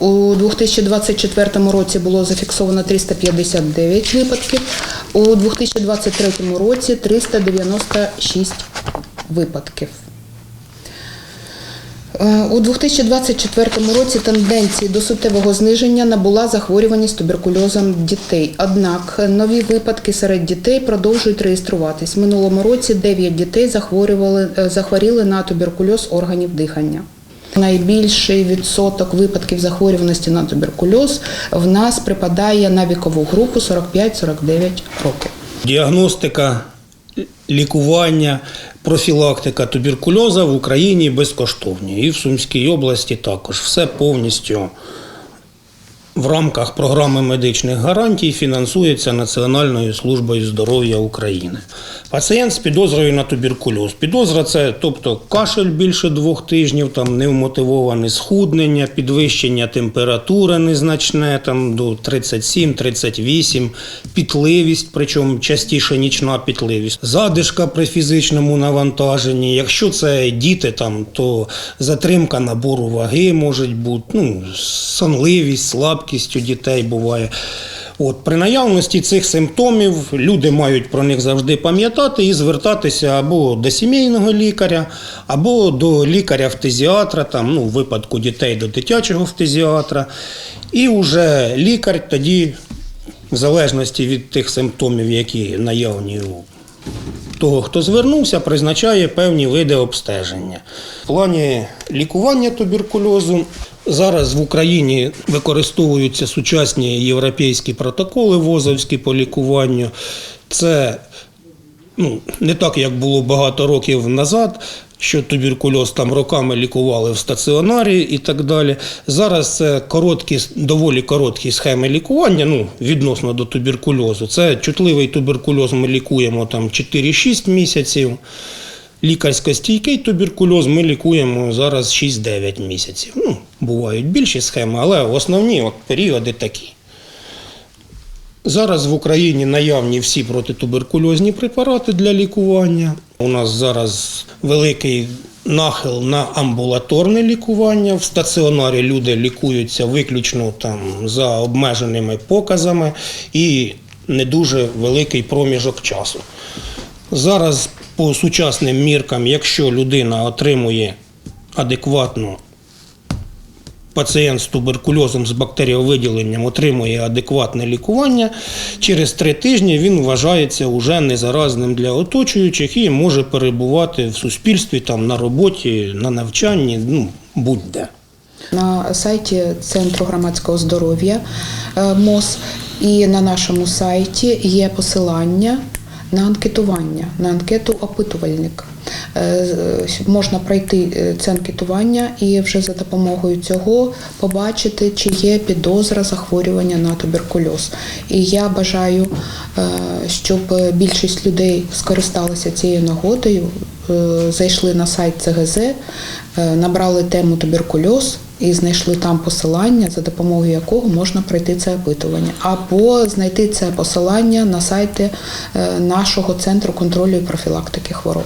У 2024 році було зафіксовано 359 випадків, у 2023 році 396 випадків. Е, У 2024 році тенденції до суттєвого зниження набула захворюваність туберкульозом дітей. Однак нові випадки серед дітей продовжують реєструватись. Минулому році 9 дітей е, захворіли на туберкульоз органів дихання. Найбільший відсоток випадків захворюваності на туберкульоз в нас припадає на вікову групу 45-49 років. Діагностика, лікування, профілактика туберкульозу в Україні безкоштовні. І в Сумській області також. Все повністю в рамках програми медичних гарантій фінансується Національною службою здоров'я України. Пацієнт з підозрою на туберкульоз. Підозра це тобто кашель більше двох тижнів, там невмотивоване схуднення, підвищення температури незначне, там до 37-38, пітливість, причому частіше нічна пітливість, задишка при фізичному навантаженні. Якщо це діти, там, то затримка набору ваги може бути, ну, сонливість, слабкість у дітей буває. От, при наявності цих симптомів люди мають про них завжди пам'ятати і звертатися або до сімейного лікаря, або до лікаря-фтизіатра, там, ну, в випадку дітей до дитячого фтизіатра. І вже лікар тоді, в залежності від тих симптомів, які наявні у того, хто звернувся, призначає певні види обстеження. В плані лікування туберкульозу зараз в Україні використовуються сучасні європейські протоколи ВОЗовські по лікуванню. Це ну, не так, як було багато років назад, що туберкульоз там роками лікували в стаціонарі і так далі. Зараз це короткі, доволі короткі схеми лікування, ну, відносно до туберкульозу. Це чутливий туберкульоз ми лікуємо там 4-6 місяців. Лікарсько-стійкий туберкульоз ми лікуємо зараз 6-9 місяців. Ну, бувають більші схеми, але основні от, періоди такі. Зараз в Україні наявні всі протитуберкульозні препарати для лікування. У нас зараз великий нахил на амбулаторне лікування. В стаціонарі люди лікуються виключно там за обмеженими показами і не дуже великий проміжок часу. Зараз по сучасним міркам, якщо людина отримує адекватну пацієнт з туберкульозом з бактеріовиділенням отримує адекватне лікування, через три тижні він вважається уже незаразним для оточуючих і може перебувати в суспільстві, там, на роботі, на навчанні, ну, будь-де. На сайті Центру громадського здоров'я е, МОЗ і на нашому сайті є посилання на анкетування, на анкету опитувальник. Е, з- Можна пройти е, це анкетування і вже за допомогою цього побачити, чи є підозра захворювання на туберкульоз. І я бажаю, е, щоб більшість людей скористалися цією нагодою, е, зайшли на сайт ЦГЗ, е, набрали тему туберкульоз і знайшли там посилання, за допомогою якого можна пройти це опитування, або знайти це посилання на сайті е, нашого центру контролю і профілактики хвороб.